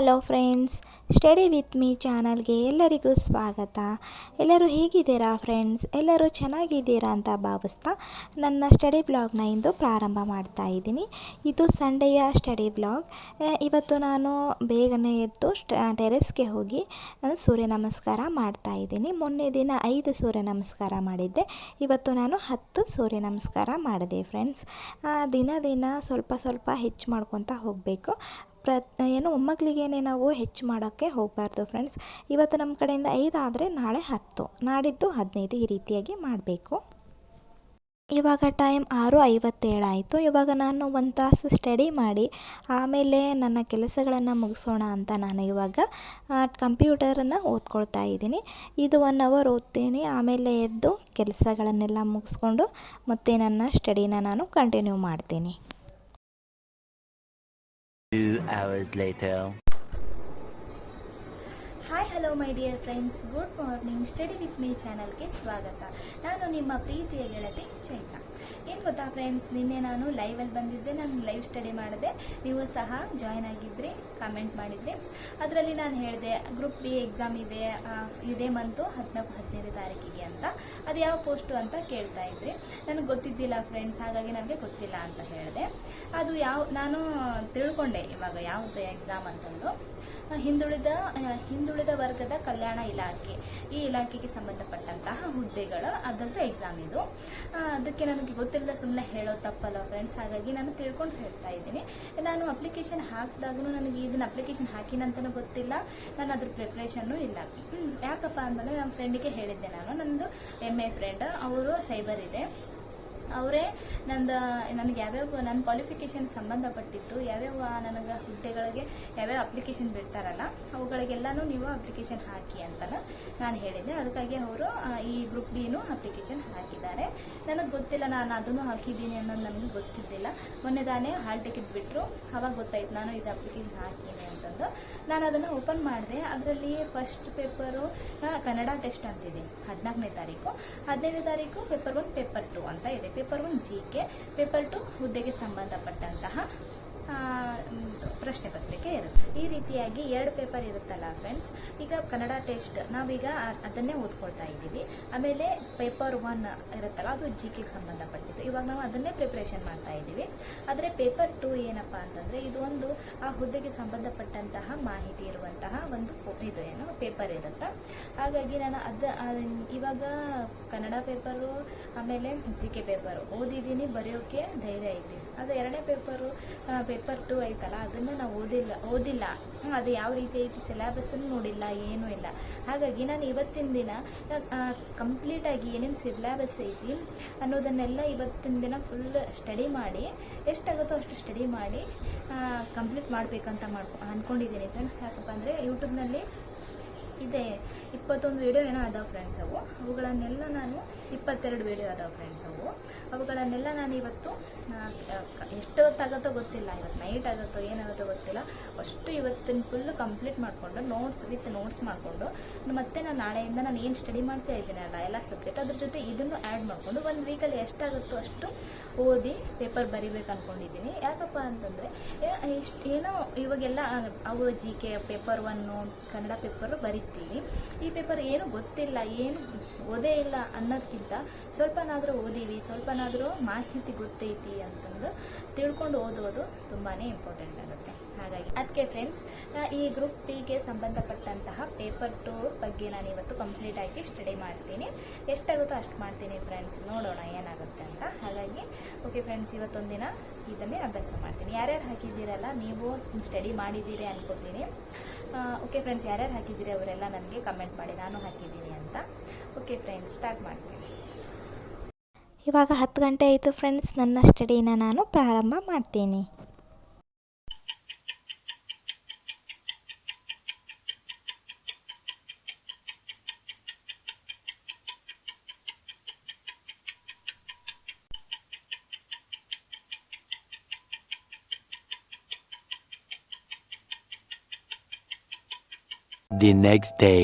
Hello friends, study with me ಚಾನಲ್ಗೆ ಎಲ್ಲರಿಗೂ ಸ್ವಾಗತ. ಎಲ್ಲರೂ ಹೇಗಿದ್ದೀರಾ ಫ್ರೆಂಡ್ಸ್? ಎಲ್ಲರೂ ಚೆನ್ನಾಗಿದ್ದೀರಾ ಅಂತ ಭಾವಿಸ್ತಾ ನನ್ನ ಸ್ಟಡಿ ಬ್ಲಾಗ್ನ ಇಂದು ಪ್ರಾರಂಭ ಮಾಡ್ತಾ ಇದ್ದೀನಿ. ಇದು ಸಂಡೆಯ ಸ್ಟಡಿ ಬ್ಲಾಗ್. ಇವತ್ತು ನಾನು ಬೇಗನೆ ಎದ್ದು ಟೆರೆಸ್ಗೆ ಹೋಗಿ ನಾನು ಸೂರ್ಯ ನಮಸ್ಕಾರ ಮಾಡ್ತಾ ಇದ್ದೀನಿ. ಮೊನ್ನೆ ದಿನ ಐದು ಸೂರ್ಯ ನಮಸ್ಕಾರ ಮಾಡಿದ್ದೆ. ಇವತ್ತು ನಾನು ಹತ್ತು ಸೂರ್ಯ ನಮಸ್ಕಾರ ಮಾಡಿದೆ ಫ್ರೆಂಡ್ಸ್. ದಿನ ದಿನ ಸ್ವಲ್ಪ ಸ್ವಲ್ಪ ಹೆಚ್ಚು ಮಾಡ್ಕೊತಾ ಹೋಗಬೇಕು. ಪ್ರ ಏನು ಮೊಮ್ಮಕ್ಕಳಿಗೇನೆ ನಾವು ಹೆಚ್ಚು ಮಾಡೋಕ್ಕೆ ಹೋಗಬಾರ್ದು ಫ್ರೆಂಡ್ಸ್ ಇವತ್ತು ನಮ್ಮ ಕಡೆಯಿಂದ ಐದು ಆದರೆ ನಾಳೆ ಹತ್ತು. ನಾಡಿದ್ದು ಹದಿನೈದು ಈ ರೀತಿಯಾಗಿ ಮಾಡಬೇಕು. ಇವಾಗ ಟೈಮ್ ಆರು ಐವತ್ತೇಳು ಆಯಿತು. ಇವಾಗ ನಾನು ಒಂದು ತಾಸು ಸ್ಟಡಿ ಮಾಡಿ, ಆಮೇಲೆ ನನ್ನ ಕೆಲಸಗಳನ್ನು ಮುಗಿಸೋಣ ಅಂತ ನಾನು ಇವಾಗ ಕಂಪ್ಯೂಟರನ್ನು ಓದ್ಕೊಳ್ತಾ ಇದ್ದೀನಿ. ಇದು ಒನ್ ಅವರ್ ಓದ್ತೀನಿ. ಆಮೇಲೆ ಎದ್ದು ಕೆಲಸಗಳನ್ನೆಲ್ಲ ಮುಗಿಸ್ಕೊಂಡು ಮತ್ತೆ ನನ್ನ ಸ್ಟಡಿನ ನಾನು ಕಂಟಿನ್ಯೂ ಮಾಡ್ತೀನಿ. Hours later. Hi hello my dear friends good morning study with me ಚಾನಲ್ಗೆ ಸ್ವಾಗತ. ನಾನು ನಿಮ್ಮ ಪ್ರೀತಿಯ ಗೆಳತಿ ಚೈತ್ರ. ಏನು ಗೊತ್ತಾ ಫ್ರೆಂಡ್ಸ್ ನಿನ್ನೆ ನಾನು ಲೈವಲ್ಲಿ ಬಂದಿದ್ದೆ. ನಾನು ಲೈವ್ ಸ್ಟಡಿ ಮಾಡಿದೆ. ನೀವು ಸಹ ಜಾಯ್ನ್ ಆಗಿದ್ದರೆ ಕಮೆಂಟ್ ಮಾಡಿದ್ದೆ ಅದರಲ್ಲಿ ನಾನು ಹೇಳಿದೆ ಗ್ರೂಪ್ ಬಿ ಎಕ್ಸಾಮ್ ಇದೆ ಇದೇ ಮಂತು ಹದಿನಾಲ್ಕು, ಹದಿನೈದು ತಾರೀಕಿಗೆ ಅಂತ. ಅದು ಯಾವ ಪೋಸ್ಟು ಅಂತ ಕೇಳ್ತಾ ಇದ್ರಿ. ನನಗೆ ಗೊತ್ತಿದ್ದಿಲ್ಲ ಫ್ರೆಂಡ್ಸ್ ಹಾಗಾಗಿ ನನಗೆ ಗೊತ್ತಿಲ್ಲ ಅಂತ ಹೇಳಿದೆ. ಅದು ಯಾವ, ನಾನು ತಿಳ್ಕೊಂಡೆ ಇವಾಗ ಯಾವುದೇ ಎಕ್ಸಾಮ್ ಅಂತಂದು. ಹಿಂದುಳಿದ ಹಿಂದುಳಿದ ವರ್ಗದ ಕಲ್ಯಾಣ ಇಲಾಖೆ. ಈ ಇಲಾಖೆಗೆ ಸಂಬಂಧಪಟ್ಟಂತಹ ಹುದ್ದೆಗಳು ಅದಂತ ಎಕ್ಸಾಮ್ ಇದು. ಅದಕ್ಕೆ ನನಗೆ ಗೊತ್ತಿಲ್ಲ ಸುಮ್ಮನೆ ಹೇಳೋ ತಪ್ಪಲ್ಲ ಫ್ರೆಂಡ್ಸ್ ಹಾಗಾಗಿ ನಾನು ತಿಳ್ಕೊಂಡು ಹೇಳ್ತಾ ಇದ್ದೀನಿ. ನಾನು ಅಪ್ಲಿಕೇಶನ್ ಹಾಕಿದಾಗೂ ನನಗೆ ಇದನ್ನ ಅಪ್ಲಿಕೇಶನ್ ಹಾಕಿನಂತನೂ ಗೊತ್ತಿಲ್ಲ. ನಾನು ಅದ್ರ ಪ್ರಿಪ್ರೇಷನ್ನು ಇಲ್ಲ. ಯಾಕಪ್ಪ ಅಂದರೆ ನನ್ನ ಫ್ರೆಂಡಿಗೆ ಹೇಳಿದ್ದೆ ನಾನು. ನನ್ನದು ಎಂ ಎ ಫ್ರೆಂಡ್ ಅವರು ಸೈಬರ್ ಇದೆ. ಅವರೇ ನಂದು, ನನಗೆ ಯಾವ್ಯಾವ ನನ್ನ ಕ್ವಾಲಿಫಿಕೇಷನ್ ಸಂಬಂಧಪಟ್ಟಿತ್ತು, ಯಾವ್ಯಾವ ನನಗೆ ಹುದ್ದೆಗಳಿಗೆ ಯಾವ್ಯಾವ ಅಪ್ಲಿಕೇಶನ್ ಬಿಡ್ತಾರಲ್ಲ, ಅವುಗಳಿಗೆಲ್ಲನೂ ನೀವು ಅಪ್ಲಿಕೇಶನ್ ಹಾಕಿ ಅಂತ ನಾನು ಹೇಳಿದ್ದೆ. ಅದಕ್ಕಾಗಿ ಅವರು ಈ ಗ್ರೂಪ್ ಡಿನೂ ಅಪ್ಲಿಕೇಶನ್ ಹಾಕಿದ್ದಾರೆ. ನನಗೆ ಗೊತ್ತಿಲ್ಲ, ನಾನು ಅದನ್ನು ಹಾಕಿದ್ದೀನಿ ಅನ್ನೋದು ನನಗೆ ಗೊತ್ತಿದ್ದಿಲ್ಲ. ಮೊನ್ನೆ ತಾನೇ ಹಾಲ್ ಟಿಕೆಟ್ ಬಿಟ್ಟರು ಅವಾಗ ಗೊತ್ತಾಯ್ತು ನಾನು ಇದು ಅಪ್ಲಿಕೇಶನ್ ಹಾಕಿದ್ದೀನಿ ಅಂತಂದು. ನಾನು ಅದನ್ನು ಓಪನ್ ಮಾಡಿದೆ. ಅದರಲ್ಲಿ ಫಸ್ಟ್ ಪೇಪರು ಕನ್ನಡ ಟೆಸ್ಟ್ ಅಂತಿದೆ, ಹದಿನಾಲ್ಕನೇ ತಾರೀಕು. ಹದಿನೈದನೇ ತಾರೀಕು ಪೇಪರ್ ಒನ್ ಪೇಪರ್ ಟು ಅಂತ ಇದೆ. Paper one G K paper two ಹುದ್ದೆಗೆ ಸಂಬಂಧಪಟ್ಟಂತಹ ಆ, ಮ್, ಪ್ರಶ್ನೆ ಪತ್ರಿಕೆ ಇರುತ್ತೆ. ಈ ರೀತಿಯಾಗಿ ಎರಡು ಪೇಪರ್ ಇರುತ್ತಲ್ಲ ಫ್ರೆಂಡ್ಸ್ ಈಗ ಕನ್ನಡ ಟೆಸ್ಟ್, ನಾವೀಗ ಅದನ್ನೇ ಓದ್ಕೊಳ್ತಾ ಇದ್ದೀವಿ. ಆಮೇಲೆ ಪೇಪರ್ ಒನ್ ಇರುತ್ತಲ್ಲ, ಅದು ಜಿ ಕೆಗೆ ಸಂಬಂಧಪಟ್ಟಿದ್ದು. ಇವಾಗ ನಾವು ಅದನ್ನೇ ಪ್ರಿಪ್ರೇಷನ್ ಮಾಡ್ತಾ ಇದ್ದೀವಿ. ಆದರೆ ಪೇಪರ್ ಟು ಏನಪ್ಪ ಅಂತಂದರೆ, ಇದು ಒಂದು ಆ ಹುದ್ದೆಗೆ ಸಂಬಂಧಪಟ್ಟಂತಹ ಮಾಹಿತಿ ಇರುವಂತಹ ಒಂದು ಇದು ಏನು, ಪೇಪರ್ ಇರುತ್ತೆ? ಹಾಗಾಗಿ ನಾನು ಅದ ಇವಾಗ ಕನ್ನಡ ಪೇಪರು, ಆಮೇಲೆ ಜಿ ಕೆ ಪೇಪರು ಓದಿದ್ದೀನಿ, ಬರೆಯೋಕೆ ಧೈರ್ಯ ಇದೆ ಅದು ಎರಡನೇ ಪೇಪರು ಪೇಪರ್ ಟು ಐತಲ್ಲ, ಅದನ್ನು ನಾವು ಓದಿಲ್ಲ ಓದಿಲ್ಲ. ಅದು ಯಾವ ರೀತಿ ಐತಿ ಸಿಲೆಬಸ್ಸನ್ನು ನೋಡಿಲ್ಲ, ಏನೂ ಇಲ್ಲ. ಹಾಗಾಗಿ ನಾನು ಇವತ್ತಿನ ದಿನ ಕಂಪ್ಲೀಟಾಗಿ ಏನೇನು ಸಿಲೆಬಸ್ ಐತಿ ಅನ್ನೋದನ್ನೆಲ್ಲ ಇವತ್ತಿನ ದಿನ ಫುಲ್ ಸ್ಟಡಿ ಮಾಡಿ, ಎಷ್ಟಾಗುತ್ತೋ ಅಷ್ಟು ಸ್ಟಡಿ ಮಾಡಿ ಕಂಪ್ಲೀಟ್ ಮಾಡಬೇಕಂತ ಮಾಡ್ಕೊ ಅಂದ್ಕೊಂಡಿದ್ದೀನಿ ಫ್ರೆಂಡ್ಸ್ ಯಾಕಪ್ಪ ಅಂದರೆ ಯೂಟ್ಯೂಬ್ನಲ್ಲಿ ಇದೆ. ಇಪ್ಪತ್ತೊಂದು ವಿಡಿಯೋ ಏನೋ ಅದಾವೆ ಫ್ರೆಂಡ್ಸ್ ಅವು. ಅವುಗಳನ್ನೆಲ್ಲ ನಾನು ಇಪ್ಪತ್ತೆರಡು ವಿಡಿಯೋ ಅದಾವೆ ಫ್ರೆಂಡ್ಸ್ ಅವು. ಅವುಗಳನ್ನೆಲ್ಲ ನಾನು ಇವತ್ತು ಎಷ್ಟು ಹೊತ್ತಾಗುತ್ತೋ ಗೊತ್ತಿಲ್ಲ. ಇವತ್ತು ನೈಟ್ ಆಗುತ್ತೋ ಏನಾಗುತ್ತೋ ಗೊತ್ತಿಲ್ಲ. ಅಷ್ಟು ಇವತ್ತಿನ ಫುಲ್ಲು ಕಂಪ್ಲೀಟ್ ಮಾಡಿಕೊಂಡು ನೋಟ್ಸ್ ವಿತ್ ನೋಟ್ಸ್ ಮಾಡಿಕೊಂಡು ಮತ್ತೆ ನಾನು ನಾಳೆಯಿಂದ ನಾನು ಏನು ಸ್ಟಡಿ ಮಾಡ್ತಾ ಇದ್ದೀನಲ್ಲ, ಎಲ್ಲ ಸಬ್ಜೆಕ್ಟ್ ಅದ್ರ ಜೊತೆ ಇದನ್ನು ಆ್ಯಡ್ ಮಾಡಿಕೊಂಡು ಒಂದು ವೀಕಲ್ಲಿ ಎಷ್ಟಾಗುತ್ತೋ ಅಷ್ಟು ಓದಿ ಪೇಪರ್ ಬರಿಬೇಕು ಅಂದ್ಕೊಂಡಿದ್ದೀನಿ ಯಾಕಪ್ಪ ಅಂತಂದರೆ ಏನೋ ಇವಾಗೆಲ್ಲ ಅವು G K paper one Kannada paper ಬರಿತೀವಿ ಈ ಪೇಪರ್ ಏನು ಗೊತ್ತಿಲ್ಲ, ಏನು ಓದೇ ಇಲ್ಲ ಅನ್ನೋದಕ್ಕಿಂತ ಸ್ವಲ್ಪನಾದರೂ ಓದೀವಿ ಸ್ವಲ್ಪನಾದರೂ ಮಾಹಿತಿ ಗೊತ್ತೈತಿ ಅಂತಂದು ತಿಳ್ಕೊಂಡು ಓದೋದು ತುಂಬಾ ಇಂಪಾರ್ಟೆಂಟ್ ಆಗುತ್ತೆ. ಹಾಗಾಗಿ ಅದಕ್ಕೆ ಫ್ರೆಂಡ್ಸ್ ಈ ಗ್ರೂಪ್ ಟಿಗೆ ಸಂಬಂಧಪಟ್ಟಂತಹ ಪೇಪರ್ ಟು ಬಗ್ಗೆ ನಾನು ಇವತ್ತು ಕಂಪ್ಲೀಟ್ ಆಗಿ ಸ್ಟಡಿ ಮಾಡ್ತೀನಿ. ಎಷ್ಟಾಗುತ್ತೋ ಅಷ್ಟು ಮಾಡ್ತೀನಿ ಫ್ರೆಂಡ್ಸ್ ನೋಡೋಣ ಏನಾಗುತ್ತೆ ಅಂತ. ಹಾಗಾಗಿ ಓಕೆ ಫ್ರೆಂಡ್ಸ್ ಇವತ್ತೊಂದಿನ ದಿನ ಇದನ್ನೇ ಅಭ್ಯಾಸ ಮಾಡ್ತೀನಿ. ಯಾರ್ಯಾರು ಹಾಕಿದ್ದೀರಲ್ಲ, ನೀವು ಸ್ಟಡಿ ಮಾಡಿದ್ದೀರಿ ಅನ್ಕೋತೀನಿ. ಓಕೆ ಫ್ರೆಂಡ್ಸ್ ಯಾರ್ಯಾರು ಹಾಕಿದ್ದೀರಿ ಅವರೆಲ್ಲ ನನಗೆ ಕಮೆಂಟ್ ಮಾಡಿ, ನಾನು ಹಾಕಿದ್ದೀನಿ ಅಂತ. ಓಕೆ ಫ್ರೆಂಡ್ಸ್ ಸ್ಟಾರ್ಟ್ ಮಾಡ್ತೀನಿ ಇವಾಗ ಹತ್ತು ಗಂಟೆ ಆಯಿತು ಫ್ರೆಂಡ್ಸ್ ನನ್ನ ಸ್ಟಡಿನ ನಾನು ಪ್ರಾರಂಭ ಮಾಡ್ತೀನಿ. The next day.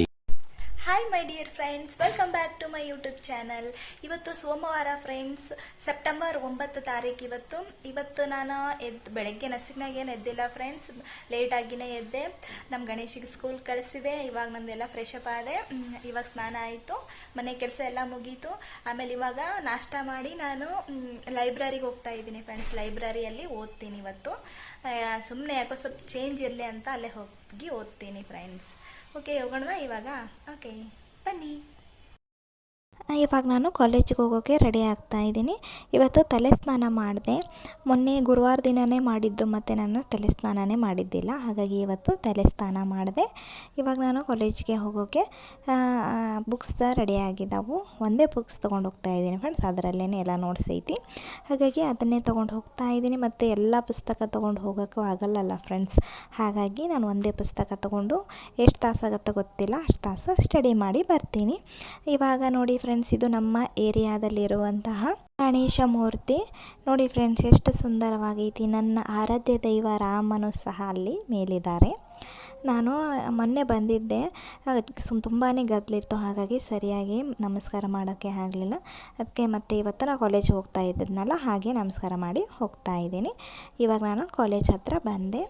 Hi my dear friends welcome back to my YouTube channel ಇವತ್ತು ಸೋಮವಾರ ಫ್ರೆಂಡ್ಸ್ ಸೆಪ್ಟೆಂಬರ್ ಒಂಬತ್ತು ತಾರೀಕು ಇವತ್ತು. ಇವತ್ತು ನಾನು ಎದ್ದು ಬೆಳಗ್ಗೆ ನಸಿಗ್ನಾಗ ಏನು ಎದ್ದಿಲ್ಲ ಫ್ರೆಂಡ್ಸ್ ಲೇಟಾಗಿನೇ ಎದ್ದೆ. ನಮ್ಮ ಗಣೇಶಿಗೆ ಸ್ಕೂಲ್ ಕಳಿಸಿದೆ. ಇವಾಗ ನಂದೆಲ್ಲ ಫ್ರೆಶ್ ಅಪ್ ಆದೆ. ಇವಾಗ ಸ್ನಾನ ಆಯಿತು. ಮನೆ ಕೆಲಸ ಎಲ್ಲ ಮುಗೀತು. ಆಮೇಲೆ ಇವಾಗ ನಾಷ್ಟ ಮಾಡಿ ನಾನು ಲೈಬ್ರರಿಗೆ ಹೋಗ್ತಾ ಇದ್ದೀನಿ ಫ್ರೆಂಡ್ಸ್ ಲೈಬ್ರರಿಯಲ್ಲಿ ಓದ್ತೀನಿ ಇವತ್ತು. ಸುಮ್ಮನೆ ಯಾಕೋ ಸ್ವಲ್ಪ ಚೇಂಜ್ ಇರಲಿ ಅಂತ ಅಲ್ಲೇ ಹೋಗಿ ಓದ್ತೀನಿ ಫ್ರೆಂಡ್ಸ್ ಓಕೆ ಹೋಗೋಣವಾ ಇವಾಗ? ಓಕೆ ಬನ್ನಿ. ಇವಾಗ ನಾನು ಕಾಲೇಜಿಗೆ ಹೋಗೋಕ್ಕೆ ರೆಡಿ ಆಗ್ತಾ ಇದ್ದೀನಿ. ಇವತ್ತು ತಲೆ ಸ್ನಾನ ಮಾಡಿದೆ. ಮೊನ್ನೆ ಗುರುವಾರ ದಿನವೇ ಮಾಡಿದ್ದು, ಮತ್ತು ನಾನು ತಲೆ ಸ್ನಾನನೇ ಮಾಡಿದ್ದಿಲ್ಲ. ಹಾಗಾಗಿ ಇವತ್ತು ತಲೆ ಸ್ನಾನ ಮಾಡಿದೆ. ಇವಾಗ ನಾನು ಕಾಲೇಜಿಗೆ ಹೋಗೋಕ್ಕೆ ಬುಕ್ಸ್ ರೆಡಿ ಆಗಿದ್ದಾವು ಒಂದೇ ಬುಕ್ಸ್ ತೊಗೊಂಡು ಹೋಗ್ತಾ ಇದ್ದೀನಿ ಫ್ರೆಂಡ್ಸ್ ಅದರಲ್ಲೇ ಎಲ್ಲ ನೋಟ್ಸ್ ಐತಿ. ಹಾಗಾಗಿ ಅದನ್ನೇ ತೊಗೊಂಡು ಹೋಗ್ತಾ ಇದ್ದೀನಿ. ಮತ್ತು ಎಲ್ಲ ಪುಸ್ತಕ ತೊಗೊಂಡು ಹೋಗೋಕ್ಕೂ ಆಗಲ್ಲಲ್ಲ ಫ್ರೆಂಡ್ಸ್ ಹಾಗಾಗಿ ನಾನು ಒಂದೇ ಪುಸ್ತಕ ತೊಗೊಂಡು, ಎಷ್ಟು ತಾಸಾಗತ್ತೆ ಗೊತ್ತಿಲ್ಲ. ಅಷ್ಟು ತಾಸು ಸ್ಟಡಿ ಮಾಡಿ ಬರ್ತೀನಿ. ಇವಾಗ ನೋಡಿ ಫ್ರೆಂಡ್ಸ್ ಇದು ನಮ್ಮ ಏರಿಯಾದಲ್ಲಿರುವಂತಹ ಗಣೇಶ ಮೂರ್ತಿ. ನೋಡಿ ಫ್ರೆಂಡ್ಸ್ ಎಷ್ಟು ಸುಂದರವಾಗೈತಿ. ನನ್ನ ಆರಾಧ್ಯ ದೈವ ರಾಮನು ಸಹ ಅಲ್ಲಿ ಮೇಲಿದ್ದಾರೆ. ನಾನು ಮೊನ್ನೆ ಬಂದಿದ್ದೆ. ಸುಮ್ ತುಂಬಾ ಗದ್ದಲಿತ್ತು ಹಾಗಾಗಿ ಸರಿಯಾಗಿ ನಮಸ್ಕಾರ ಮಾಡೋಕ್ಕೆ ಆಗಲಿಲ್ಲ. ಅದಕ್ಕೆ ಮತ್ತೆ ಇವತ್ತು ನಾನು ಕಾಲೇಜ್ ಹೋಗ್ತಾ ಇದ್ದದ್ನಲ್ಲ ಹಾಗೆ ನಮಸ್ಕಾರ ಮಾಡಿ ಹೋಗ್ತಾ ಇದ್ದೀನಿ. ಇವಾಗ ನಾನು ಕಾಲೇಜ್ ಹತ್ರ ಬಂದೆ.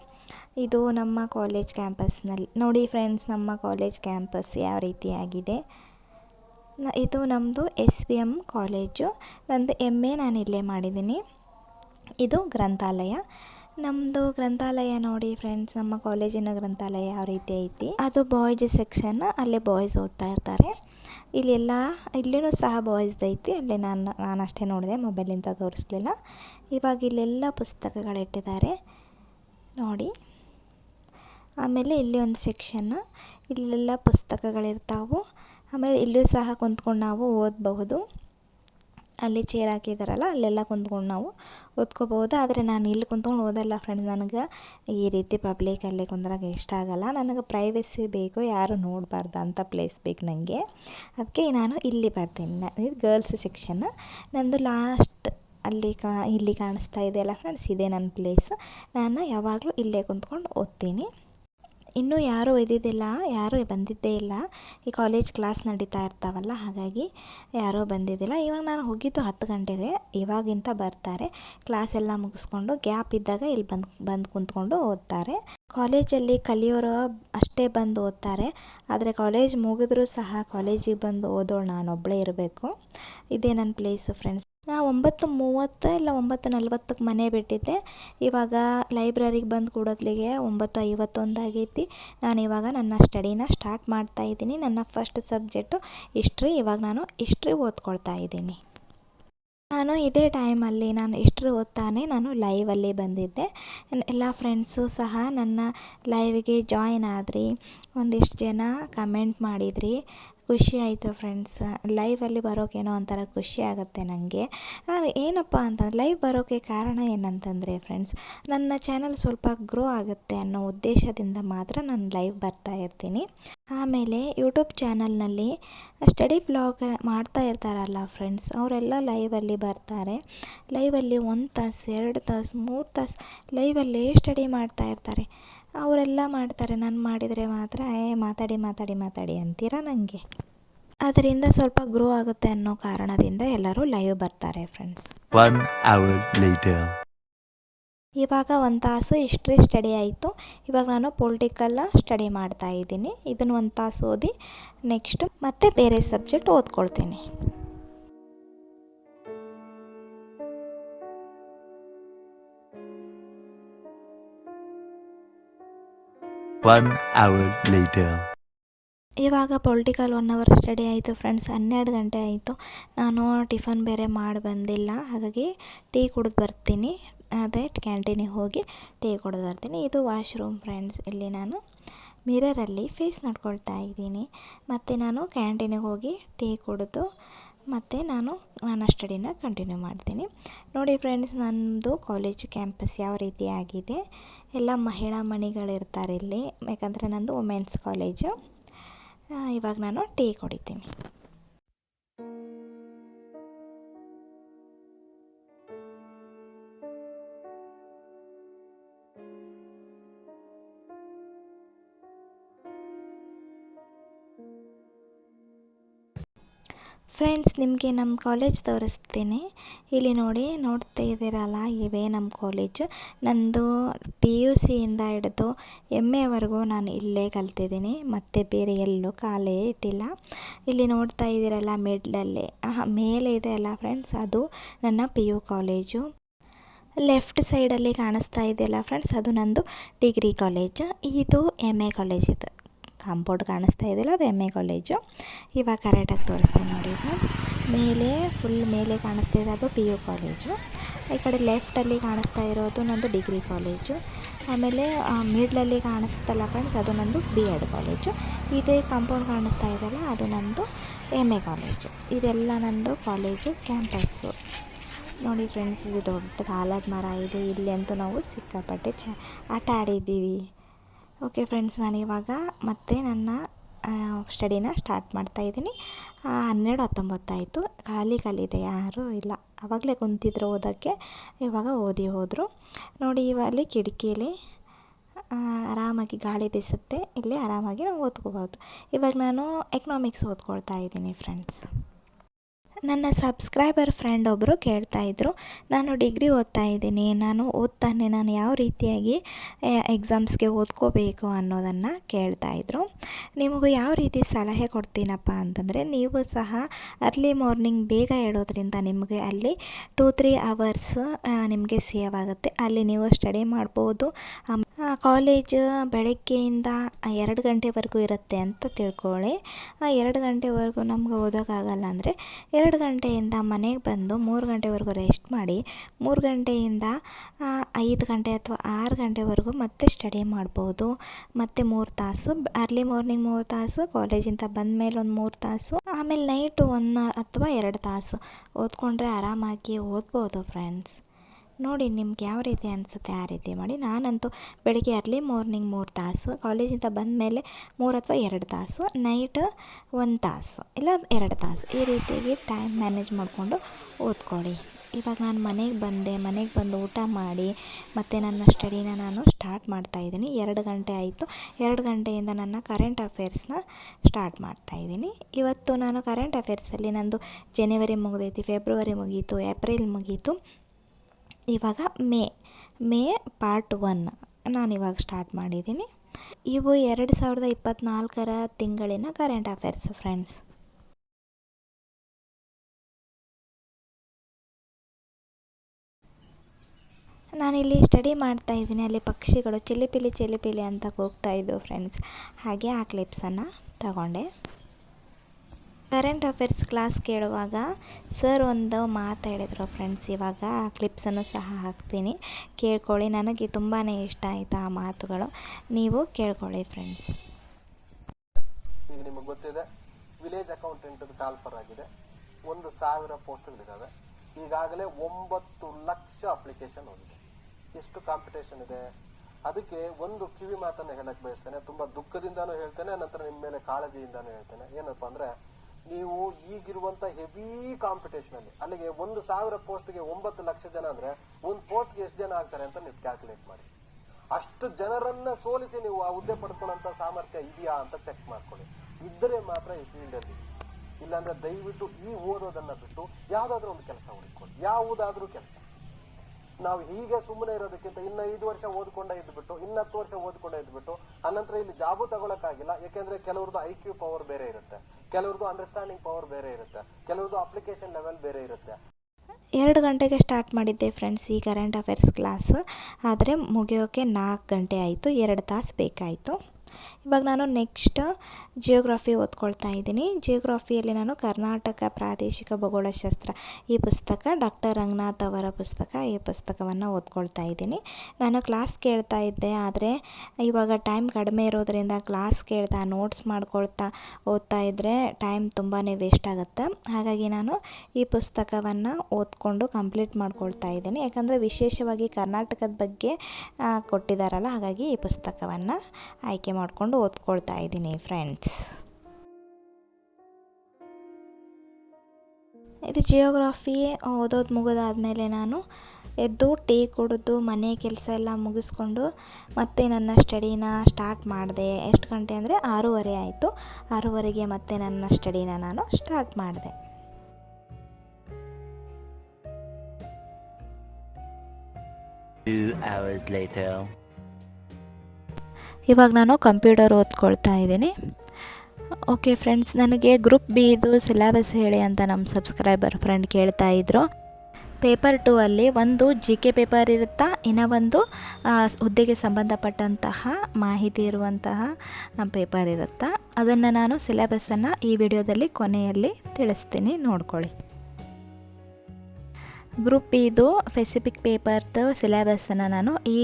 ಇದು ನಮ್ಮ ಕಾಲೇಜ್ ಕ್ಯಾಂಪಸ್ನಲ್ಲಿ ನೋಡಿ ಫ್ರೆಂಡ್ಸ್ ನಮ್ಮ ಕಾಲೇಜ್ ಕ್ಯಾಂಪಸ್ ಯಾವ ರೀತಿಯಾಗಿದೆ? ಇದು ನಮ್ಮದು ಎಸ್ ವಿ ಎಂ ಕಾಲೇಜು. ನಂದು ಎಂ ಎ ನಾನು ಇಲ್ಲೇ ಮಾಡಿದ್ದೀನಿ. ಇದು ಗ್ರಂಥಾಲಯ. ನಮ್ಮದು ಗ್ರಂಥಾಲಯ ನೋಡಿ ಫ್ರೆಂಡ್ಸ್, ನಮ್ಮ ಕಾಲೇಜಿನ ಗ್ರಂಥಾಲಯ ಯಾವ ರೀತಿ ಐತಿ. ಅದು ಬಾಯ್ಸ್ ಸೆಕ್ಷನ್, ಅಲ್ಲೇ ಬಾಯ್ಸ್ ಓದ್ತಾ ಇರ್ತಾರೆ. ಇಲ್ಲೆಲ್ಲ ಇಲ್ಲಿನೂ ಸಹ ಬಾಯ್ಸ್ದು ಐತಿ. ಅಲ್ಲೇ ನಾನು ನಾನು ಅಷ್ಟೇ ನೋಡಿದೆ ಮೊಬೈಲಿಂದ ತೋರಿಸ್ಲಿಲ್ಲ. ಇವಾಗ ಇಲ್ಲೆಲ್ಲ ಪುಸ್ತಕಗಳಿಟ್ಟಿದ್ದಾರೆ ನೋಡಿ. ಆಮೇಲೆ ಇಲ್ಲಿ ಒಂದು ಸೆಕ್ಷನ್, ಇಲ್ಲೆಲ್ಲ ಪುಸ್ತಕಗಳಿರ್ತಾವೆ. ಆಮೇಲೆ ಇಲ್ಲೂ ಸಹ ಕುಂತ್ಕೊಂಡು ನಾವು ಓದಬಹುದು. ಅಲ್ಲಿ ಚೇರ್ ಹಾಕಿದಾರಲ್ಲ, ಅಲ್ಲೆಲ್ಲ ಕುಂತ್ಕೊಂಡು ನಾವು ಓದ್ಕೋಬೋದು ಆದರೆ ನಾನು ಇಲ್ಲಿ ಕುಂತ್ಕೊಂಡು ಓದಲ್ಲ ಫ್ರೆಂಡ್ಸ್ ನನಗೆ ಈ ರೀತಿ ಪಬ್ಲಿಕ್ ಅಲ್ಲಿ ಕುಂದ್ರಾಗ ಇಷ್ಟ ಆಗಲ್ಲ. ನನಗೆ ಪ್ರೈವಸಿ ಬೇಕು, ಯಾರು ನೋಡಬಾರ್ದು ಅಂಥ ಪ್ಲೇಸ್ ಬೇಕು ನನಗೆ ಅದಕ್ಕೆ ನಾನು ಇಲ್ಲಿ ಬರ್ತೀನಿ. ಇದು ಗರ್ಲ್ಸ್ ಸೆಕ್ಷನ್ ನಂದು ಲಾಸ್ಟ್ ಅಲ್ಲಿ ಕಾ, ಇಲ್ಲಿ ಕಾಣಿಸ್ತಾ ಇದೆಯಲ್ಲ ಫ್ರೆಂಡ್ಸ್ ಇದೆ ನನ್ನ ಪ್ಲೇಸ್ ನಾನು ಯಾವಾಗಲೂ ಇಲ್ಲೇ ಕುಂತ್ಕೊಂಡು ಓದ್ತೀನಿ. ಇನ್ನೂ ಯಾರೂ ಇದ್ದಿದ್ದಿಲ್ಲ ಯಾರೂ ಬಂದಿದ್ದೇ ಇಲ್ಲ. ಈ ಕಾಲೇಜ್ ಕ್ಲಾಸ್ ನಡೀತಾ ಇರ್ತಾವಲ್ಲ, ಹಾಗಾಗಿ ಯಾರೂ ಬಂದಿದ್ದಿಲ್ಲ. ಇವಾಗ ನಾನು ಹೋಗಿದ್ದು ಹತ್ತು ಗಂಟೆಗೆ ಇವಾಗಿಂತ ಬರ್ತಾರೆ. ಕ್ಲಾಸ್ ಎಲ್ಲ ಮುಗಿಸ್ಕೊಂಡು ಗ್ಯಾಪ್ ಇದ್ದಾಗ ಇಲ್ಲಿ ಬಂದು ಬಂದು ಕುಂತ್ಕೊಂಡು ಓದ್ತಾರೆ. ಕಾಲೇಜಲ್ಲಿ ಕಲಿಯೋರು ಅಷ್ಟೇ ಬಂದು ಓದ್ತಾರೆ. ಆದರೆ ಕಾಲೇಜ್ ಮುಗಿದ್ರೂ ಸಹ ಕಾಲೇಜಿಗೆ ಬಂದು ಓದೋಳು ನಾನೊಬ್ಬಳೇ ಇರಬೇಕು. ಇದೇ ನನ್ನ ಪ್ಲೇಸು ಫ್ರೆಂಡ್ಸ್ ನಾ ಒಂಬತ್ತು ಮೂವತ್ತು ಇಲ್ಲ ಒಂಬತ್ತು ನಲ್ವತ್ತಕ್ಕೆ ಮನೆ ಬಿಟ್ಟಿದ್ದೆ. ಇವಾಗ ಲೈಬ್ರರಿಗೆ ಬಂದು ಕೂಡೋದ್ಲಿಗೆ ಒಂಬತ್ತು ಐವತ್ತೊಂದು ಆಗೈತಿ. ನಾನು ಇವಾಗ ನನ್ನ ಸ್ಟಡಿನ ಸ್ಟಾರ್ಟ್ ಮಾಡ್ತಾ ಇದ್ದೀನಿ. ನನ್ನ ಫಸ್ಟ್ ಸಬ್ಜೆಕ್ಟು ಹಿಸ್ಟ್ರಿ ಇವಾಗ ನಾನು ಹಿಸ್ಟ್ರಿ ಓದ್ಕೊಳ್ತಾ ಇದ್ದೀನಿ. ನಾನು ಇದೇ ಟೈಮಲ್ಲಿ ನಾನು ಇಷ್ಟರು ಓದ್ತಾನೆ ನಾನು ಲೈವಲ್ಲಿ ಬಂದಿದ್ದೆ. ಎಲ್ಲ ಫ್ರೆಂಡ್ಸು ಸಹ ನನ್ನ ಲೈವ್ಗೆ ಜಾಯಿನ್ ಆದ್ರಿ. ಒಂದಿಷ್ಟು ಜನ ಕಮೆಂಟ್ ಮಾಡಿದ್ರಿ. ಖುಷಿ ಆಯಿತು ಫ್ರೆಂಡ್ಸ್ ಲೈವಲ್ಲಿ ಬರೋಕ್ಕೇನೋ ಒಂಥರ ಖುಷಿ ಆಗುತ್ತೆ ನನಗೆ ನಾನು ಏನಪ್ಪ ಅಂತ ಲೈವ್ ಬರೋಕ್ಕೆ ಕಾರಣ ಏನಂತಂದರೆ ಫ್ರೆಂಡ್ಸ್ ನನ್ನ ಚಾನಲ್ ಸ್ವಲ್ಪ ಗ್ರೋ ಆಗುತ್ತೆ ಅನ್ನೋ ಉದ್ದೇಶದಿಂದ ಮಾತ್ರ ನಾನು ಲೈವ್ ಬರ್ತಾ ಇರ್ತೀನಿ. ಆಮೇಲೆ ಯೂಟ್ಯೂಬ್ ಚಾನಲ್ನಲ್ಲಿ ಸ್ಟಡಿ ಬ್ಲಾಗ್ ಮಾಡ್ತಾ ಇರ್ತಾರಲ್ಲ ಫ್ರೆಂಡ್ಸ್ ಅವರೆಲ್ಲ ಲೈವಲ್ಲಿ ಬರ್ತಾರೆ. ಲೈವಲ್ಲಿ ಒಂದು ತಾಸು, ಎರಡು ತಾಸು, ಮೂರು ತಾಸು ಲೈವಲ್ಲೇ ಸ್ಟಡಿ ಮಾಡ್ತಾ ಇರ್ತಾರೆ. ಅವರೆಲ್ಲ ಮಾಡ್ತಾರೆ ನಾನು ಮಾಡಿದರೆ ಮಾತ್ರ ಏ ಮಾತಾಡಿ ಮಾತಾಡಿ ಮಾತಾಡಿ ಅಂತೀರ ನನಗೆ ಅದರಿಂದ ಸ್ವಲ್ಪ ಗ್ರೋ ಆಗುತ್ತೆ ಅನ್ನೋ ಕಾರಣದಿಂದ ಎಲ್ಲರೂ ಲೈವ್ ಬರ್ತಾರೆ ಫ್ರೆಂಡ್ಸ್ One hour later. ಇವಾಗ ಒಂದು ತಾಸು ಹಿಸ್ಟ್ರಿ ಸ್ಟಡಿ ಆಯಿತು. ಇವಾಗ ನಾನು ಪೊಲಿಟಿಕಲ್ ಸ್ಟಡಿ ಮಾಡ್ತಾ ಇದ್ದೀನಿ. ಇದನ್ನು ಒಂದು ತಾಸು ಓದಿ ನೆಕ್ಸ್ಟ್ ಮತ್ತೆ ಬೇರೆ ಸಬ್ಜೆಕ್ಟ್ ಓದ್ಕೊಳ್ತೀನಿ. One hour later. ಇವಾಗ ಪೊಲಿಟಿಕಲ್ ಒನ್ ಅವರ್ ಸ್ಟಡಿ ಆಯಿತು ಫ್ರೆಂಡ್ಸ್ ಹನ್ನೆರಡು ಗಂಟೆ ಆಯಿತು. ನಾನು ಟಿಫನ್ ಬೇರೆ ಮಾಡಿ ಬಂದಿಲ್ಲ. ಹಾಗಾಗಿ ಟೀ ಕುಡಿದು ಬರ್ತೀನಿ. ಅದೇ ಕ್ಯಾಂಟೀನಿಗೆ ಹೋಗಿ ಟೀ ಕುಡಿದು ಬರ್ತೀನಿ. ಇದು ವಾಶ್ರೂಮ್ ಫ್ರೆಂಡ್ಸ್ ಇಲ್ಲಿ ನಾನು ಮಿರರಲ್ಲಿ ಫೇಸ್ ನೋಡ್ಕೊಳ್ತಾ ಇದ್ದೀನಿ. ಮತ್ತು ನಾನು ಕ್ಯಾಂಟೀನಿಗೆ ಹೋಗಿ ಟೀ ಕುಡಿದು ಮತ್ತು ನಾನು, ನನ್ನ ಸ್ಟಡಿನ ಕಂಟಿನ್ಯೂ ಮಾಡ್ತೀನಿ. ನೋಡಿ ಫ್ರೆಂಡ್ಸ್ ನನ್ನದು ಕಾಲೇಜ್ ಕ್ಯಾಂಪಸ್ ಯಾವ ರೀತಿ ಆಗಿದೆ? ಎಲ್ಲ ಮಹಿಳಾ ಮಣಿಗಳಿರ್ತಾರೆ ಇಲ್ಲಿ, ಯಾಕಂದರೆ ನನ್ನದು ವುಮೆನ್ಸ್ ಕಾಲೇಜು ಇವಾಗ ನಾನು ಟೀ ಕುಡಿತೀನಿ ಫ್ರೆಂಡ್ಸ್ ನಿಮಗೆ ನಮ್ಮ ಕಾಲೇಜ್ ತೋರಿಸ್ತೀನಿ. ಇಲ್ಲಿ ನೋಡಿ, ನೋಡ್ತಾ ಇದ್ದೀರಲ್ಲ, ಇವೇ ನಮ್ಮ ಕಾಲೇಜು ನಂದು ಪಿ ಯು ಸಿಯಿಂದ ಹಿಡಿದು ಎಂ ಎವರೆಗೂ ನಾನು ಇಲ್ಲೇ ಕಲ್ತಿದ್ದೀನಿ. ಮತ್ತು ಬೇರೆ ಎಲ್ಲೂ ಕಾಲೇ ಇಟ್ಟಿಲ್ಲ. ಇಲ್ಲಿ ನೋಡ್ತಾ ಇದ್ದೀರಲ್ಲ ಮಿಡ್ಲಲ್ಲಿ ಮೇಲೆ ಇದೆ ಅಲ್ಲ ಫ್ರೆಂಡ್ಸ್ ಅದು ನನ್ನ ಪಿ ಯು ಕಾಲೇಜು ಲೆಫ್ಟ್ ಸೈಡಲ್ಲಿ ಕಾಣಿಸ್ತಾ ಇದೆಯಲ್ಲ ಫ್ರೆಂಡ್ಸ್ ಅದು ನಂದು ಡಿಗ್ರಿ ಕಾಲೇಜ್ ಇದು ಎಂ ಎ ಕಾಲೇಜ್ ಇದು. ಕಾಂಪೌಂಡ್ ಕಾಣಿಸ್ತಾ ಇದೆಯಲ್ಲ, ಅದು ಎಂ ಎ ಕಾಲೇಜು ಇವಾಗ ಕರೆಕ್ಟಾಗಿ ತೋರಿಸ್ತೀನಿ ನೋಡಿ ಫ್ರೆಂಡ್ಸ್ ಮೇಲೆ ಫುಲ್ ಮೇಲೆ ಕಾಣಿಸ್ತಾ ಇದೆ, ಅದು ಪಿ ಯು ಕಾಲೇಜು ಈ ಕಡೆ ಲೆಫ್ಟಲ್ಲಿ ಕಾಣಿಸ್ತಾ ಇರೋದು ನಂದು ಡಿಗ್ರಿ ಕಾಲೇಜು ಆಮೇಲೆ ಮಿಡ್ಲಲ್ಲಿ ಕಾಣಿಸ್ತಲ್ಲ ಫ್ರೆಂಡ್ಸ್ ಅದು ನಂದು ಬಿ ಎಡ್ ಕಾಲೇಜು ಇದೇ ಕಾಂಪೌಂಡ್ ಕಾಣಿಸ್ತಾ ಇದೆಯಲ್ಲ, ಅದು ನಂದು ಎಂ ಎ ಕಾಲೇಜು ಇದೆಲ್ಲ ನಂದು ಕಾಲೇಜು ಕ್ಯಾಂಪಸ್ಸು ನೋಡಿ ಫ್ರೆಂಡ್ಸ್ ಇದು ದೊಡ್ಡ ಆಲದ ಮರ ಇದೆ, ಇಲ್ಲಿ ಅಂತೂ ನಾವು ಸಿಕ್ಕಾಪಟ್ಟೆ ಚ ಆಟ ಆಡಿದ್ದೀವಿ. ಓಕೆ ಫ್ರೆಂಡ್ಸ್ ನಾನು ಇವಾಗ ಮತ್ತೆ ನನ್ನ ಸ್ಟಡಿನ ಸ್ಟಾರ್ಟ್ ಮಾಡ್ತಾ ಇದ್ದೀನಿ. ಹನ್ನೆರಡು ಹತ್ತೊಂಬತ್ತಾಯಿತು. ಖಾಲಿ ಖಾಲಿದೆ ಯಾರೂ ಇಲ್ಲ. ಆವಾಗಲೇ ಕುಂತಿದ್ರು ಓದೋಕ್ಕೆ, ಇವಾಗ ಓದಿ ಹೋದರು. ನೋಡಿ ಇವಲ್ಲಿ ಕಿಟಕಿಯಲ್ಲಿ ಆರಾಮಾಗಿ ಗಾಳಿ ಬೀಸುತ್ತೆ. ಇಲ್ಲಿ ಆರಾಮಾಗಿ ನಾವು ಓದ್ಕೋಬೋದು. ಇವಾಗ ನಾನು ಎಕನಾಮಿಕ್ಸ್ ಓದ್ಕೊಳ್ತಾ ಇದ್ದೀನಿ ಫ್ರೆಂಡ್ಸ್ ನನ್ನ ಸಬ್ಸ್ಕ್ರೈಬರ್ ಫ್ರೆಂಡ್ ಒಬ್ಬರು ಕೇಳ್ತಾಯಿದ್ರು ನಾನು ಡಿಗ್ರಿ ಓದ್ತಾ ಇದ್ದೀನಿ, ನಾನು ಓದ್ತಾನೆ, ನಾನು ಯಾವ ರೀತಿಯಾಗಿ ಎಕ್ಸಾಮ್ಸ್ಗೆ ಓದ್ಕೋಬೇಕು ಅನ್ನೋದನ್ನು ಕೇಳ್ತಾಯಿದ್ರು ನಿಮಗೂ ಯಾವ ರೀತಿ ಸಲಹೆ ಕೊಡ್ತೀನಪ್ಪ ಅಂತಂದರೆ, ನೀವು ಸಹ ಅರ್ಲಿ ಮಾರ್ನಿಂಗ್ ಬೇಗ ಹೇಳೋದ್ರಿಂದ ನಿಮಗೆ ಅಲ್ಲಿ ಟೂ ತ್ರೀ ಅವರ್ಸ್ ನಿಮಗೆ ಸೇವ್ ಆಗುತ್ತೆ. ಅಲ್ಲಿ ನೀವು ಸ್ಟಡಿ ಮಾಡ್ಬೋದು. ಕಾಲೇಜ್ ಬೆಳಗ್ಗೆಯಿಂದ ಎರಡು ಗಂಟೆವರೆಗೂ ಇರುತ್ತೆ ಅಂತ ತಿಳ್ಕೊಳ್ಳಿ. ಎರಡು ಗಂಟೆವರೆಗೂ ನಮ್ಗೆ ಓದೋಕ್ಕಾಗಲ್ಲ ಅಂದರೆ ಎರಡು ಗಂಟೆಯಿಂದ ಮನೆಗೆ ಬಂದು ಮೂರು ಗಂಟೆವರೆಗೂ ರೆಸ್ಟ್ ಮಾಡಿ, ಮೂರು ಗಂಟೆಯಿಂದ ಐದು ಗಂಟೆ ಅಥವಾ ಆರು ಗಂಟೆವರೆಗೂ ಮತ್ತೆ ಸ್ಟಡಿ ಮಾಡ್ಬೋದು. ಮತ್ತು ಮೂರು ತಾಸು ಅರ್ಲಿ ಮಾರ್ನಿಂಗ್ ಮೂರು ತಾಸು ಕಾಲೇಜಿಂದ ಬಂದ ಮೇಲೆ ಒಂದು ಮೂರು ತಾಸು, ಆಮೇಲೆ ನೈಟು ಒನ್ ಅಥವಾ ಎರಡು ತಾಸು. ಓದ್ಕೊಂಡ್ರೆ ಆರಾಮಾಗಿ ಓದ್ಬೋದು ಫ್ರೆಂಡ್ಸ್ ನೋಡಿ ನಿಮ್ಗೆ ಯಾವ ರೀತಿ ಅನಿಸುತ್ತೆ ಆ ರೀತಿ ಮಾಡಿ. ನಾನಂತೂ ಬೆಳಿಗ್ಗೆ ಅರ್ಲಿ ಮಾರ್ನಿಂಗ್ ಮೂರು ತಾಸು ಕಾಲೇಜಿಂದ ಬಂದ ಮೇಲೆ ಮೂರು ಅಥವಾ ಎರಡು ತಾಸು ನೈಟ್ ಒಂದು ತಾಸು ಇಲ್ಲ ಎರಡು ತಾಸು. ಈ ರೀತಿಯಾಗಿ ಟೈಮ್ ಮ್ಯಾನೇಜ್ ಮಾಡಿಕೊಂಡು ಓದ್ಕೊಳ್ಳಿ. ಇವಾಗ ನಾನು ಮನೆಗೆ ಬಂದೆ, ಮನೆಗೆ ಬಂದು ಊಟ ಮಾಡಿ, ಮತ್ತು ನನ್ನ ಸ್ಟಡಿನ ನಾನು ಸ್ಟಾರ್ಟ್ ಮಾಡ್ತಾಯಿದ್ದೀನಿ ಎರಡು ಗಂಟೆ ಆಯಿತು. ಎರಡು ಗಂಟೆಯಿಂದ ನನ್ನ ಕರೆಂಟ್ ಅಫೇರ್ಸ್ನ ಸ್ಟಾರ್ಟ್ ಮಾಡ್ತಾಯಿದ್ದೀನಿ ಇವತ್ತು ನಾನು ಕರೆಂಟ್ ಅಫೇರ್ಸಲ್ಲಿ ನಂದು ಜನವರಿ ಮುಗಿದೈತಿ ಫೆಬ್ರವರಿ ಮುಗೀತು ಏಪ್ರಿಲ್ ಮುಗೀತು. ಇವಾಗ ಮೇ ಮೇ ಪಾರ್ಟ್ ಒನ್ ನಾನಿವಾಗ ಸ್ಟಾರ್ಟ್ ಮಾಡಿದ್ದೀನಿ. ಇವು ಎರಡು ಸಾವಿರದ ಇಪ್ಪತ್ತ್ನಾಲ್ಕರ ತಿಂಗಳಿನ ಕರೆಂಟ್ ಅಫೇರ್ಸ್ ಫ್ರೆಂಡ್ಸ್ ನಾನಿಲ್ಲಿ ಸ್ಟಡಿ ಮಾಡ್ತಾ ಇದ್ದೀನಿ. ಅಲ್ಲಿ ಪಕ್ಷಿಗಳು ಚಿಲಿಪಿಲಿ ಚಿಲಿಪಿಲಿ ಅಂತ ಕೂಗ್ತಾ ಇದ್ದವು ಫ್ರೆಂಡ್ಸ್ ಹಾಗೆ ಆ ಕ್ಲಿಪ್ಸನ್ನು ತಗೊಂಡೆ. ಕರೆಂಟ್ ಅಫೇರ್ಸ್ ಕ್ಲಾಸ್ ಕೇಳುವಾಗ ಸರ್ ಒಂದು ಮಾತು ಹೇಳಿದರು ಫ್ರೆಂಡ್ಸ್ ಇವಾಗ. ಆ ಕ್ಲಿಪ್ಸನ್ನು ಸಹ ಹಾಕ್ತೀನಿ. ಕೇಳ್ಕೊಳ್ಳಿ. ನನಗೆ ತುಂಬಾ ಇಷ್ಟ ಆಯಿತು ಆ ಮಾತುಗಳು. ನೀವು ಕೇಳ್ಕೊಳ್ಳಿ ಫ್ರೆಂಡ್ಸ್ ಈಗ ನಿಮಗೆ ಗೊತ್ತಿದೆ ವಿಲೇಜ್ ಅಕೌಂಟೆಂಟ್ ಕಾಲ್ಫರ್ ಆಗಿದೆ. ಒಂದು ಸಾವಿರ ಪೋಸ್ಟ್ಗಳಿದ್ದಾವೆ ಈಗಾಗಲೇ ಒಂಬತ್ತು ಲಕ್ಷ ಅಪ್ಲಿಕೇಶನ್ ಹೋಗಿದೆ. ಎಷ್ಟು ಕಾಂಪಿಟೇಷನ್ ಇದೆ? ಅದಕ್ಕೆ ಒಂದು ಕಿವಿ ಮಾತನ್ನು ಹೇಳಕ್ ಬಯಸ್ತೇನೆ. ತುಂಬಾ ದುಃಖದಿಂದಾನು ಹೇಳ್ತೇನೆ, ನಂತರ ನಿಮ್ಮ ಮೇಲೆ ಕಾಳಜಿಯಿಂದಾನು ಹೇಳ್ತೇನೆ. ಏನಪ್ಪಾ ಅಂದ್ರೆ ನೀವು ಈಗಿರುವಂತ ಹೆವಿ ಕಾಂಪಿಟೇಷನ್ ಅಲ್ಲಿ. ಅಲ್ಲಿಗೆ ಒಂದು ಸಾವಿರ ಪೋಸ್ಟ್ಗೆ ಒಂಬತ್ತು ಲಕ್ಷ ಜನ ಅಂದ್ರೆ ಒಂದು ಪೋಸ್ಟ್ಗೆ ಎಷ್ಟು ಜನ ಆಗ್ತಾರೆ ಅಂತ ನೀವು ಕ್ಯಾಲ್ಕುಲೇಟ್ ಮಾಡಿ. ಅಷ್ಟು ಜನರನ್ನ ಸೋಲಿಸಿ ನೀವು ಆ ಹುದ್ದೆ ಪಡ್ಕೊಳ್ಳೋಂತ ಸಾಮರ್ಥ್ಯ ಇದೆಯಾ ಅಂತ ಚೆಕ್ ಮಾಡ್ಕೊಳ್ಳಿ. ಇದ್ದರೆ ಮಾತ್ರ ಈ ಫೀಲ್ಡ್ ಅಲ್ಲಿ. ಇಲ್ಲಾಂದ್ರೆ ದಯವಿಟ್ಟು ಈ ಓದೋದನ್ನ ಬಿಟ್ಟು ಯಾವ್ದಾದ್ರು ಒಂದು ಕೆಲಸ ಹುಡುಕೊಳ್ಳಿ ಯಾವುದಾದ್ರೂ ಕೆಲಸ. ನಾವು ಹೀಗೆ ಸುಮ್ಮನೆ ಇರೋದಕ್ಕಿಂತ ಇನ್ನ ಐದು ವರ್ಷ ಓದ್ಕೊಂಡ ಇದ್ಬಿಟ್ಟು, ಇನ್ನ ಹತ್ತು ವರ್ಷ ಓದ್ಕೊಂಡ ಇದ್ಬಿಟ್ಟು, ಅನಂತರ ಇಲ್ಲಿ ಜಾಬು ತಗೊಳಕ್ಕಾಗಿಲ್ಲ ಯಾಕೆಂದ್ರೆ ಕೆಲವ್ರದ್ದು ಐ ಕ್ಯೂ ಪವರ್ ಬೇರೆ ಇರುತ್ತೆ. ಕೆಲವ್ರದ್ದು ಅಂಡರ್ಸ್ಟ್ಯಾಂಡಿಂಗ್ ಪವರ್ ಬೇರೆ ಇರುತ್ತೆ. ಕೆಲವ್ರದ್ದು ಅಪ್ಲಿಕೇಶನ್ ಲೆವೆಲ್ ಬೇರೆ ಇರುತ್ತೆ. ಎರಡು ಗಂಟೆಗೆ ಸ್ಟಾರ್ಟ್ ಮಾಡಿದ್ದೆ ಫ್ರೆಂಡ್ಸ್ ಈ ಕರೆಂಟ್ ಅಫೇರ್ಸ್ ಕ್ಲಾಸ್ ಆದರೆ ಮುಗಿಯೋಕ್ಕೆ ನಾಲ್ಕು ಗಂಟೆ ಆಯಿತು, ಎರಡು ತಾಸು ಬೇಕಾಯಿತು. ಇವಾಗ ನಾನು ನೆಕ್ಸ್ಟ್ ಜಿಯೋಗ್ರಫಿ ಓದ್ಕೊಳ್ತಾ ಇದ್ದೀನಿ. ಜಿಯೋಗ್ರಫಿಯಲ್ಲಿ ನಾನು ಕರ್ನಾಟಕ ಪ್ರಾದೇಶಿಕ ಭೂಗೋಳಶಾಸ್ತ್ರ ಈ ಪುಸ್ತಕ ಡಾಕ್ಟರ್ ರಂಗನಾಥ್ ಅವರ ಪುಸ್ತಕ ಈ ಪುಸ್ತಕವನ್ನು ಓದ್ಕೊಳ್ತಾ ಇದ್ದೀನಿ. ನಾನು ಕ್ಲಾಸ್ ಕೇಳ್ತಾ ಇದ್ದೆ, ಆದರೆ ಇವಾಗ ಟೈಮ್ ಕಡಿಮೆ ಇರೋದರಿಂದ ಕ್ಲಾಸ್ ಕೇಳ್ತಾ ನೋಟ್ಸ್ ಮಾಡ್ಕೊಳ್ತಾ, ಓದ್ತಾ ಇದ್ದರೆ ಟೈಮ್ ತುಂಬಾ ವೇಸ್ಟ್ ಆಗುತ್ತೆ. ಹಾಗಾಗಿ ನಾನು ಈ ಪುಸ್ತಕವನ್ನು ಓದ್ಕೊಂಡು ಕಂಪ್ಲೀಟ್ ಮಾಡ್ಕೊಳ್ತಾ ಇದ್ದೀನಿ. ಯಾಕಂದರೆ ವಿಶೇಷವಾಗಿ ಕರ್ನಾಟಕದ ಬಗ್ಗೆ ಕೊಟ್ಟಿದ್ದಾರಲ್ಲ ಹಾಗಾಗಿ ಈ ಪುಸ್ತಕವನ್ನು ಆಯ್ಕೆ ಮಾಡಿಕೊಂಡು ಓದ್ಕೊಳ್ತಾ ಇದ್ದೀನಿ ಫ್ರೆಂಡ್ಸ್ ಇದು ಜಿಯೋಗ್ರಫಿ ಓದೋದು ಮುಗಿದಾದಮೇಲೆ ನಾನು ಎದ್ದು ಟೀ ಕುಡಿದು ಮನೆ ಕೆಲಸ ಎಲ್ಲ ಮುಗಿಸ್ಕೊಂಡು ಮತ್ತೆ ನನ್ನ ಸ್ಟಡಿನ ಸ್ಟಾರ್ಟ್ ಮಾಡಿದೆ. ಎಷ್ಟು ಗಂಟೆ ಅಂದರೆ ಆರೂವರೆ ಆಯಿತು. ಆರೂವರೆಗೆ ಮತ್ತೆ ನನ್ನ ಸ್ಟಡಿನ ನಾನು ಸ್ಟಾರ್ಟ್ ಮಾಡಿದೆ. Two hours later. ಇವಾಗ ನಾನು ಕಂಪ್ಯೂಟರ್ ಓದ್ಕೊಳ್ತಾ ಇದ್ದೀನಿ. ಓಕೆ ಫ್ರೆಂಡ್ಸ್ ನನಗೆ ಗ್ರೂಪ್ ಬಿ ಇದು ಸಿಲೆಬಸ್ ಹೇಳಿ ಅಂತ ನಮ್ಮ ಸಬ್ಸ್ಕ್ರೈಬರ್ ಫ್ರೆಂಡ್ ಕೇಳ್ತಾ ಇದ್ದರು ಪೇಪರ್ ಟೂ ಅಲ್ಲಿ ಒಂದು ಜಿ ಕೆ ಪೇಪರ್ ಇರುತ್ತಾ, ಇನ್ನು ಒಂದು ಹುದ್ದೆಗೆ ಸಂಬಂಧಪಟ್ಟಂತಹ ಮಾಹಿತಿ ಇರುವಂತಹ ಪೇಪರ್ ಇರುತ್ತಾ. ಅದನ್ನು ನಾನು ಸಿಲೆಬಸ್ಸನ್ನು ಈ ವಿಡಿಯೋದಲ್ಲಿ ಕೊನೆಯಲ್ಲಿ ತಿಳಿಸ್ತೀನಿ, ನೋಡ್ಕೊಳ್ಳಿ. ಗ್ರೂಪ್ ಇದು ಸ್ಪೆಸಿಫಿಕ್ ಪೇಪರ್ದು ಸಿಲೆಬಸ್ಸನ್ನು ನಾನು ಈ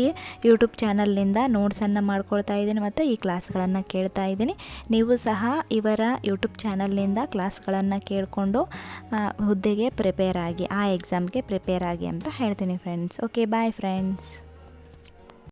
ಯೂಟ್ಯೂಬ್ ಚಾನಲ್ನಿಂದ ನೋಟ್ಸನ್ನು ಮಾಡ್ಕೊಳ್ತಾ ಇದ್ದೀನಿ ಮತ್ತು ಈ ಕ್ಲಾಸ್ಗಳನ್ನು ಕೇಳ್ತಾ ಇದ್ದೀನಿ. ನೀವು ಸಹ ಇವರ ಯೂಟ್ಯೂಬ್ ಚಾನಲ್ನಿಂದ ಕ್ಲಾಸ್ಗಳನ್ನು ಕೇಳಿಕೊಂಡು ಹುದ್ದೆಗೆ ಪ್ರಿಪೇರ್ ಆಗಿ, ಆ ಎಕ್ಸಾಮ್ಗೆ ಪ್ರಿಪೇರ್ ಆಗಿ ಅಂತ ಹೇಳ್ತೀನಿ ಫ್ರೆಂಡ್ಸ್ ಓಕೆ ಬಾಯ್ ಫ್ರೆಂಡ್ಸ್